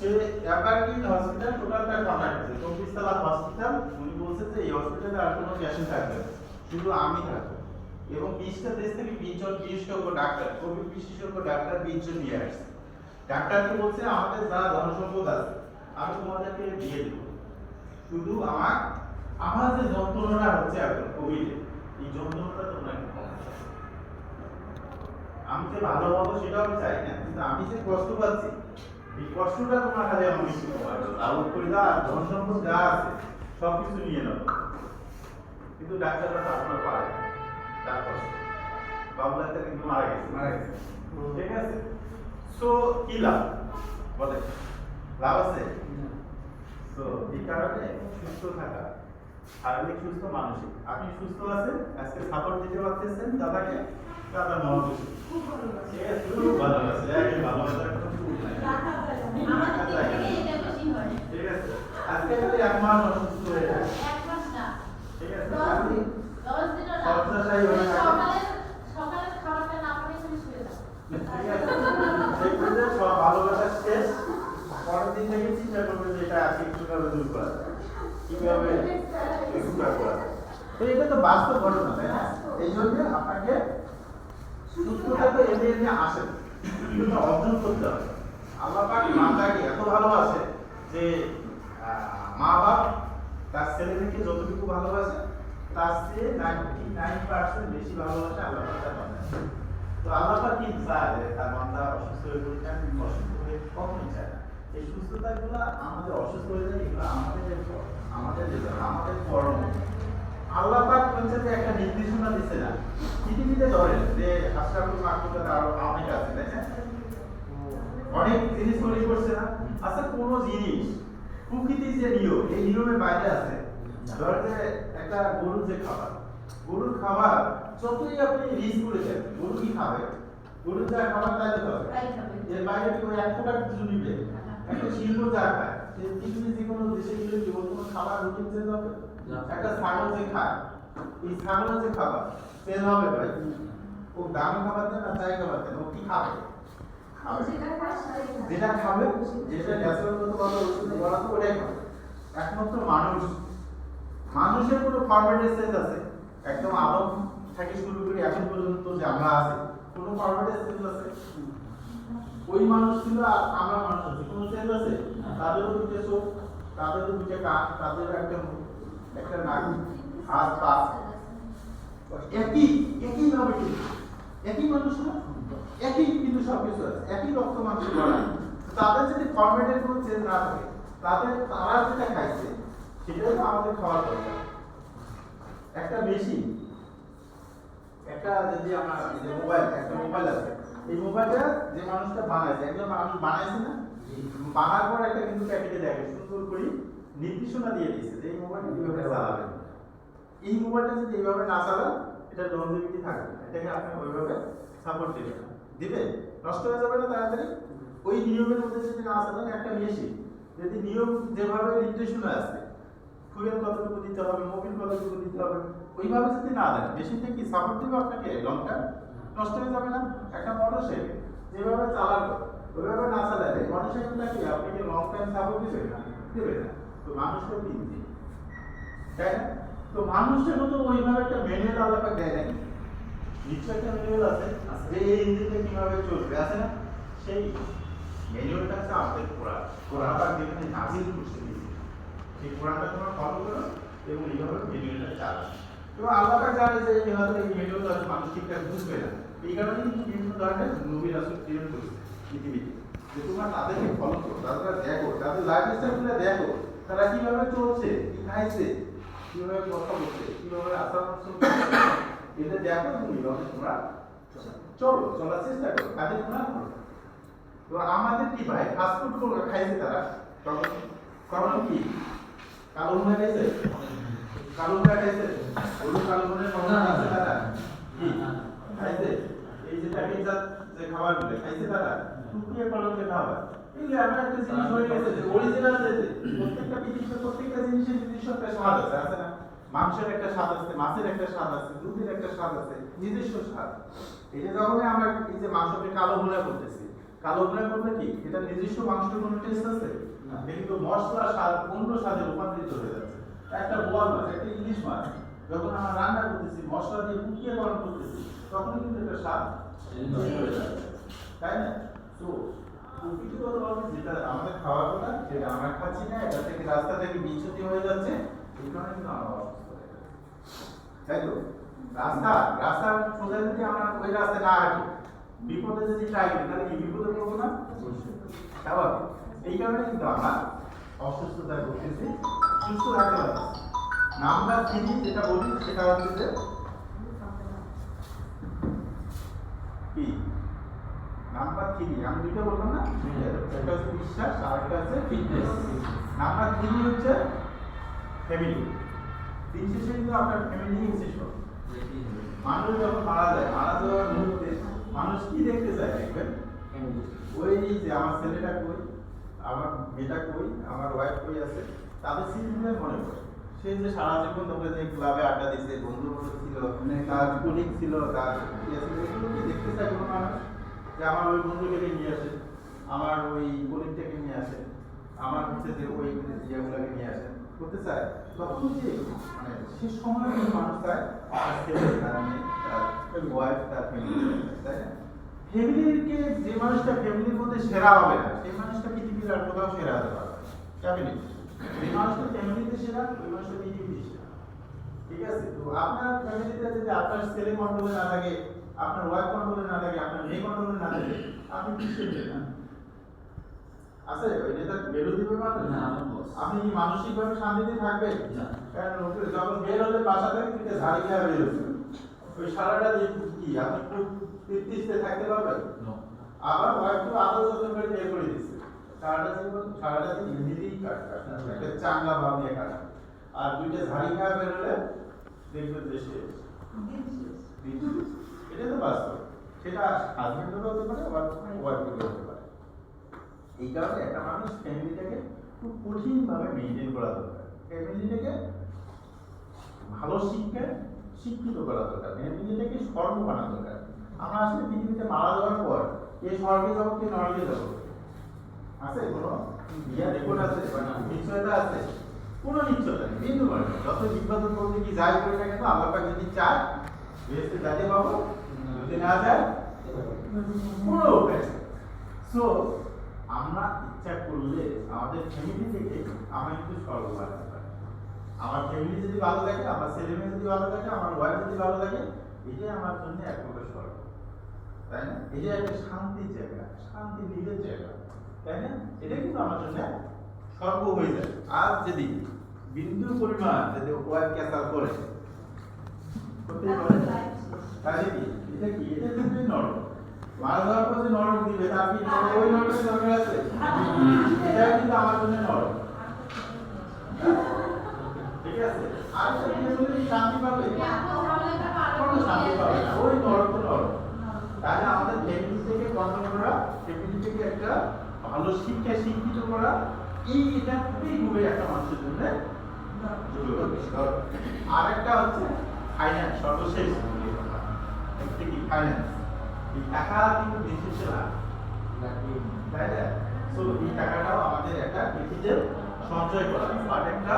সে apartment hospital টোটালটা আছে চব্বিশ তলা হসপিটাল উনি বলছে যে এই হসপিটালে আর কোনো পেশেন্ট থাকবে না, শুধু আমি থাকব। এবং বিশটা দেশ থেকে বিশ জন বিশেষজ্ঞ ডাক্তার কোভিড বিশেষজ্ঞ ডাক্তার বিশ জন নিয়ে আসছে। ডাক্তারকে বলছে আমাদের যা ধনসম্পদ আছে আমি তোমাদেরকে দিয়ে দেবো। শুধু আমার আমার যে যন্ত্রণাটা হচ্ছে এখন কোভিডে এই যন্ত্রণাটা তোমরা একটু আমি যে ভালো হব সেটাও আমি চাই না কিন্তু আমি যে কষ্ট পাচ্ছি এই কষ্টটা তোমার খালি আমাকে কমাতে হবে। আর করে যা ধন সম্পদ যা আছে সব কিছু নিয়ে নেব কিন্তু ডাক্তাররা তো আপনার পারে তার কষ্ট। বাবু ডাক্তার কিন্তু মারা গেছে। মারা গেছে। ঠিক আছে? সো কি লাভ? বলে লাভ আছে? তো এই কারণে সুস্থ থাকা শারীরিক সুস্থ মানসিক। আপনি সুস্থ আছেন? আজকে সাপোর্ট দিতে পারতেছেন দাদাকে? দাদা মহৎ খুব ভালো ঠিক আছে খুব ভালো আছে একই ভালোবাসার কোনো সুর নাই। রাখা যায় না। আমাদের দিক থেকে এটা বেশি হয়। ঠিক আছে আজকে যদি এক মাস অসুস্থ হয়ে যায়। এক মাস না, ঠিক আছে? দিন, না। না শুয়ে। ঠিক আছে। সব ভালোবাসা শেষ। পরের দিন থেকে চিন্তা করবে যে এটা আজকে কীভাবে দূর করা যায়। কীভাবে উপকার করা যায়। তো এটা তো বাস্তব ঘটনা তাই না? এই জন্য আপনাকে সুস্থতা তো এমনি এমনি আসে কিন্তু অর্জন করতে হবে। আল্লাহ পাক এত ভালোবাসে যে মা বাপ তার ছেলেদেরকে যতটুকু ভালোবাসে, তার চেয়ে নাইনটি নাইন পার্সেন্ট বেশি ভালোবাসে আল্লাহ পাক তো আল্লাহ কি চায় তার বান্দা অসুস্থ হয়ে পড়ছে আমি অসুস্থ হয়ে কখনোই চায় না। এই সুস্থতাগুলো আমাদের অসুস্থ হয়ে যায়, এগুলো আমাদের আমাদের আমাদের কর্ম আল্লাহ পাক যে একটা নির্দেশনা দিচ্ছে না। পৃথিবীতে ধরেন যে আশরাফুল মাহমুদের আরও অনেক আছে, তাই না? অনেক জিনিস তৈরি করছে না। আচ্ছা কোন জিনিস প্রকৃতির যে নিয়ম এই নিয়মের বাইরে আছে। ধরেন যে একটা গরুর যে খাবার গরুর খাবার যতই আপনি রিচ করে দেন গরু কি খাবে? গরুর যা খাবার তাই তো খাবে। এর বাইরে কি ওই এক ফোঁটা কিছু নিবে? একটা শিল্প যা খায় পৃথিবীর যে কোনো দেশে গেলে কি কোনো খাবার রুটিন চেঞ্জ হবে? না। একটা ছাগল যে খায় এই ছাগলের যে খাবার চেঞ্জ হবে ভাই? ও দাম খাবার দেন না চাই খাবার দেন ও কি খাবে? খাবে। যেটা খাবে যেটা ন্যাচারাল মতো ভাবে ওষুধে বলা তো ওটাই খাবে। একমাত্র মানুষ। মানুষের কোনো ফরম্যাটের সেন্স আছে। একদম আদম থেকে শুরু করে এখন পর্যন্ত যে আমরা আছি কোনো ফরম্যাটের সেন্স আছে? ওই মানুষ ছিল আর আমরা মানুষ আছি। কোনো সেন্স আছে? তাদেরও দুটো চোখ তাদেরও দুটো কান তাদেরও একটা মুখ একটা নাক হাত পা। একই একই ভাবে। একই মানুষ না একই কিন্তু সব কিছু আছে একই রক্ত মাংস তাদের যদি ফরম্যাটের কোনো চেঞ্জ না থাকে, তাদের তারা যেটা খাইছে, সেটাই তো আমাদের খাওয়ার দরকার। একটা মেশিন একটা যদি আমার যে মোবাইল একটা মোবাইল আছে, এই মোবাইলটা যে মানুষটা বানাইছে, একজন মানুষ বানাইছে না, বানার পর একটা কিন্তু প্যাকেটে দেখে সুন্দর করে নির্দেশনা দিয়ে দিয়েছে যে এই মোবাইলটা কীভাবে চালাবেন। এই মোবাইলটা যদি এইভাবে না চালান, এটা লঞ্জিভিটি থাকবে। এটাকে আপনি ওইভাবে সাপোর্ট দিবেন দিবে? নষ্ট হয়ে যাবে না তাড়াতাড়ি? ওই নিয়মের মধ্যে যদি না চালান একটা মেশিন যদি নিয়ম যেভাবে নির্দেশনা আছে, ফুয়েল কতটুকু দিতে হবে, মোবিল কতটুকু দিতে হবে, ওইভাবে যদি না দেন মেশিনটা কি সাপোর্ট দিবে আপনাকে লং টার্ম নষ্ট হয়ে যাবে না? একটা মোটর যেভাবে চালাবে, ওইভাবে না চালালে মোটর সাইকেলটা কি আপনাকে লং টাইম সাপোর্ট দিবে না? দেবে না। তো মানুষকে দিন তাই তো মানুষের মতো ওইভাবে একটা ম্যানুয়াল আলাদা দেয় নাকি নিশ্চয় একটা ম্যানুয়াল আছে। যে এই ইঞ্জিনটা কীভাবে চলবে? আছে না? সেই ম্যানুয়ালটা হচ্ছে আমাদের কোরআন কোরআন পাক যেখানে নাজিল করছে সেই কোরআনটা তোমরা ফলো করো এবং এইভাবে ম্যানুয়ালটা চালাও। এবং আল্লাহ পাক জানে যে এই হয়তো এই ম্যানুয়াল আছে, মানুষ ঠিকঠাক বুঝবে না। এই কারণে কিন্তু বিভিন্ন ধরনের নবী রাসূল প্রেরণ করেছে পৃথিবীতে। যে তোমরা তাদেরকে ফলো করো তাদের দেখো, তাদের লাইফ স্টাইলগুলো দেখো। তারা কীভাবে চলছে, কি খাইছে, কীভাবে কথা বলছে, কীভাবে আচার করছে এটা দেখো এইভাবে তোমরা চলো চলার চেষ্টা করো কাজে করো তো আমাদের কি ভাই? ফাস্টফুড খাইছে তারা? তখন তখন কি? কালো খাইছে? কালো খাইছে? হলুদ কালো খাইছে তারা? কি খাইছে? এই যে প্যাকেট যে খাবারগুলো খাইছে তারা? টুকিয়ে কলমে খাবার এমন একটা জিনিস হয়ে গেছে যে অরিজিনাল যে প্রত্যেকটা পৃথিবীতে প্রত্যেকটা জিনিসের নিজস্ব একটা স্বাদ আছে আছে না? মাংসের একটা স্বাদ আছে, মাছের একটা স্বাদ আছে, দুধের একটা স্বাদ আছে, নিজস্ব স্বাদ। এটা যখনই আমরা এই যে মাংসকে কালো ভুনা করতেছি, কালো ভুনা করলে কি? এটা নিজস্ব মাংসের কোনো টেস্ট আছে? না। কিন্তু মশলা স্বাদ, অন্য স্বাদে রূপান্তরিত হয়ে যাচ্ছে। একটা বোয়াল মাছ, একটা ইলিশ মাছ, যখন আমরা রান্না করতেছি, মশলা দিয়ে কুকিয়ে গরম করতেছি তখন কিন্তু এটা স্বাদ হয়ে যাচ্ছে। তাই না? তো প্রকৃতিগতভাবে যেটা আমাদের খাওয়ার কথা, সেটা আমরা খাচ্ছি না, এটা থেকে রাস্তা থেকে বিচ্যুতি হয়ে যাচ্ছে। এই কারণে কিন্তু রাস্তা রাস্তার যদি আমরা ওই রাস্তায় না বিপদে যদি করি তাহলে কি বিপদে পড়ব না? স্বাভাবিক। এই কারণে কিন্তু আমরা অসুস্থতায় ভুগতেছি, সুস্থ থাকতে পারছি নাম্বার থ্রি যেটা বলি, সেটা হচ্ছে কি? নাম্বার থ্রি আমি দুটো বললাম না? একটা হচ্ছে বিশ্বাস, আর একটা হচ্ছে ফিটনেস নাম্বার থ্রি হচ্ছে? ফ্যামিলি শেষে কিন্তু আপনার ফ্যামিলি হবে মানুষ যখন মারা যায়, মারা যাওয়ার মুহূর্তে মানুষ কি দেখতে চায় দেখবেন? ওই যে আমার ছেলেটা কই, আমার মেয়েটা কই, আমার ওয়াইফ কই আছে, তাদের মনে পড়ে। সে যে সারা জীবন তোমরা যে ক্লাবে আড্ডা দিছে বন্ধু বান্ধব ছিল, তার কলিগ ছিল, তার ইয়ে দেখতে চায় কোনো মানুষ? যে আমার ওই বন্ধুকে নিয়ে আসে, আমার ওই কলিগটাকে নিয়ে আসে, আমার হচ্ছে যে ওই করতে যে মানে না? ফ্যামিলিকে যে মানুষটা ফ্যামিলির মধ্যে সেরা হবে না, সেই মানুষটা পৃথিবীর আর কোথাও সেরা হতে পারবে ফ্যামিলি যে মানুষটা ফ্যামিলিতে সেরা, ওই মানুষটা পৃথিবীতে সেরা। ঠিক আছে? তো আপনার ফ্যামিলিতে যদি আপনার ছেলে কন্ট্রোলে না থাকে, আপনার ওয়াইফ কন্ট্রোলে না থাকে, আপনার মেয়ে কন্ট্রোলে না থাকে, আপনি কিসের নেতা আছে ওই নেতা বেরো দিবে না। আপনি কি মানসিকভাবে শান্তিতে থাকবেন? না। কারণ ওকে যখন বের হলে বাসা থেকে পিঠে ঝাড়ি খেয়ে বের ওই সারাটা দিন কি আপনি খুব তৃপ্তিতে থাকতে পারবেন? আবার ওয়াইফ তো আদৌ যত্ন করে বের করে দিচ্ছে। সারাটা জীবন সারাটা দিন এমনিতেই কাটবে একটা চাঙ্গা ভাব নিয়ে কাটবে আর দুইটা ঝাড়ি খাওয়া বের হলে দেখবেন যে শেষ দিন শেষ। এটা তো বাস্তব। সেটা হাজবেন্ডেরও হতে পারে আবার ওয়াইফেরও হতে পারে। এই কারণে একটা মানুষ ফ্যামিলিটাকে খুব কঠিনভাবে মেনটেন করা দরকার। ফ্যামিলিটাকে ভালো শিক্ষা শিক্ষিত করা দরকার। ফ্যামিলিটাকে স্বর্গ বানানো দরকার। আমরা আসলে পৃথিবীতে মারা যাওয়ার পর কে স্বর্গে যাব, কে নরকে যাব? আছে কোনো? বিয়া রেকর্ড আছে নিশ্চয়তা আছে? কোনো নিশ্চয়তা নেই, বিন্দু মানে যত বিপদ করতে কি যাই করে না কেন, আল্লাহ পাক যদি চায়, বেহেস্তে যাতে পাবো, যদি না যায়, কোনো উপায় সো আমরা ইচ্ছা করলে আমাদের ফ্যামিলি থেকে আমরা কিন্তু স্বর্গ পারি। আমার ফ্যামিলি যদি ভালো থাকে আমার ছেলে মেয়ে যদি ভালো থাকে আমার ওয়াইফ যদি ভালো থাকে এটাই আমার জন্য এক প্রকার স্বর্গ। তাই না? এটা একটা শান্তির জায়গা শান্তি নিজের জায়গা। তাই না? এটা কিন্তু আমার জন্য স্বর্গ হয়ে যায়। আর যদি বিন্দু পরিমাণ যদি ওয়াইফ ক্যাসাল করে তাহলে কি? এটা কি? এটা কিন্তু নরক। মারা যাওয়ার পর যে নরক দিবে তার কি ওই নরকের দরকার আছে। এটা কিন্তু আমার জন্য নরক। ঠিক আছে? আর একটা বিয়ে করলে কি শান্তি পাবে। কোনো শান্তি পাবে না। ওই নরক নরক। তাহলে আমাদের ফ্যামিলি থেকে কন্ট্রোল করা ফ্যামিলি থেকে একটা ভালো শিক্ষা শিক্ষিত করা এই এটা খুবই খুবই একটা মানুষের জন্য আর একটা হচ্ছে ফাইন্যান্স সর্বশেষ। কথা। কি? ফাইন্যান্স এই টাকা কিন্তু দেশের সেরা তাই না? সো এই টাকাটাও আমাদের একটা পৃথিবীতে সঞ্চয় করা। বাট একটা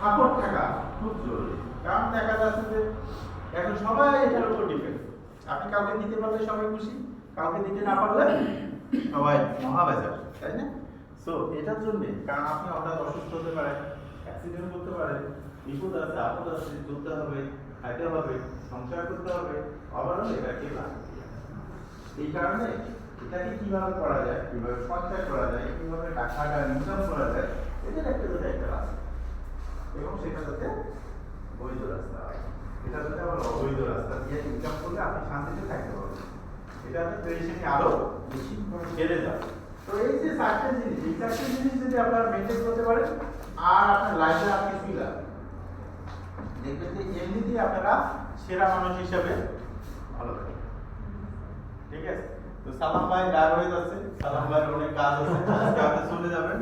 সাপোর্ট থাকা খুব জরুরি। কারণ দেখা যাচ্ছে যে, এখন সবাই এটার উপর ডিপেন্ড আপনি কাউকে দিতে পারলে সবাই খুশি, কাউকে দিতে না পারলে সবাই মহাবেজার, তাই না? সো এটার জন্য, কারণ আপনি হঠাৎ অসুস্থ হতে পারেন অ্যাক্সিডেন্ট করতে পারেন, বিপদ আছে, আপদ আছে চলতে হবে। খাইতে হবে, সংসার করতে হবে, আবারও এটাকে এই কারণে এটাকে কীভাবে করা যায়, কীভাবে সঞ্চয় করা যায়, কীভাবে টাকাটা ইনকাম করা যায় এটার একটা যাতে একটা রাস্তা। এবং সেটা যাতে বৈধ রাস্তা। এটা যাতে আবার অবৈধ রাস্তা। দিয়ে ইনকাম করলে আপনি শান্তিতে থাকতে পারবেন। এটা হচ্ছে পেরেশানি আরও বেশি। বেড়ে যাবে। তো এই যে চারটে জিনিস, এই চারটে জিনিস যদি আপনারা মেনটেন করতে পারেন, আর আপনার লাইফে আর কিছুই লাগবে না। দেখবেন যে আপনারা সেরা মানুষ হিসাবে ভালো থাকবেন ঠিক আছে? তো সালাম ভাই হয়ে যাচ্ছে। সালাম ভাইয়ের অনেক কাজ আছে। আজকে আপনি চলে যাবেন।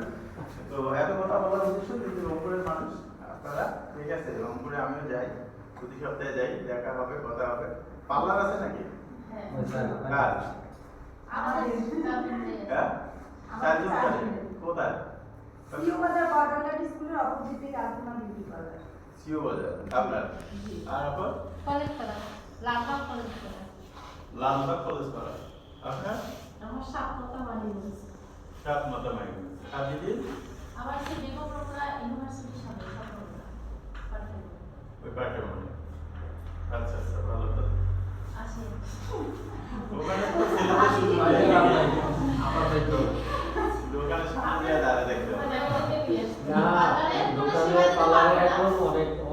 তো এত কথা বলার উদ্দেশ্য যদি রংপুরের মানুষ। আপনারা ঠিক আছে রংপুরে আমিও যাই। প্রতি সপ্তাহে যাই। দেখা হবে কথা হবে। পার্লার আছে নাকি? কাজ। হ্যাঁ চারজন চারজন। করে। কোথায় স্কুলের অপোজিটে আলপনা বিউটি পার্লার। সিও বাজার আপনার আর আপনার কলেজ পড়া লালবাগ কলেজ পড়া লালবাগ কলেজ পড়া আপনার আমার সাত মাতা মানি সাত মাতা মানি আর দিদি আমার সে বেগমরা ইউনিভার্সিটির সামনে পড়া পড়া মনে আচ্ছা আচ্ছা ভালো তো ওখানে তো ছেলেদের সুযোগ আমার তো দোকানের সামনে দাঁড়া দেখতে না algo correcto.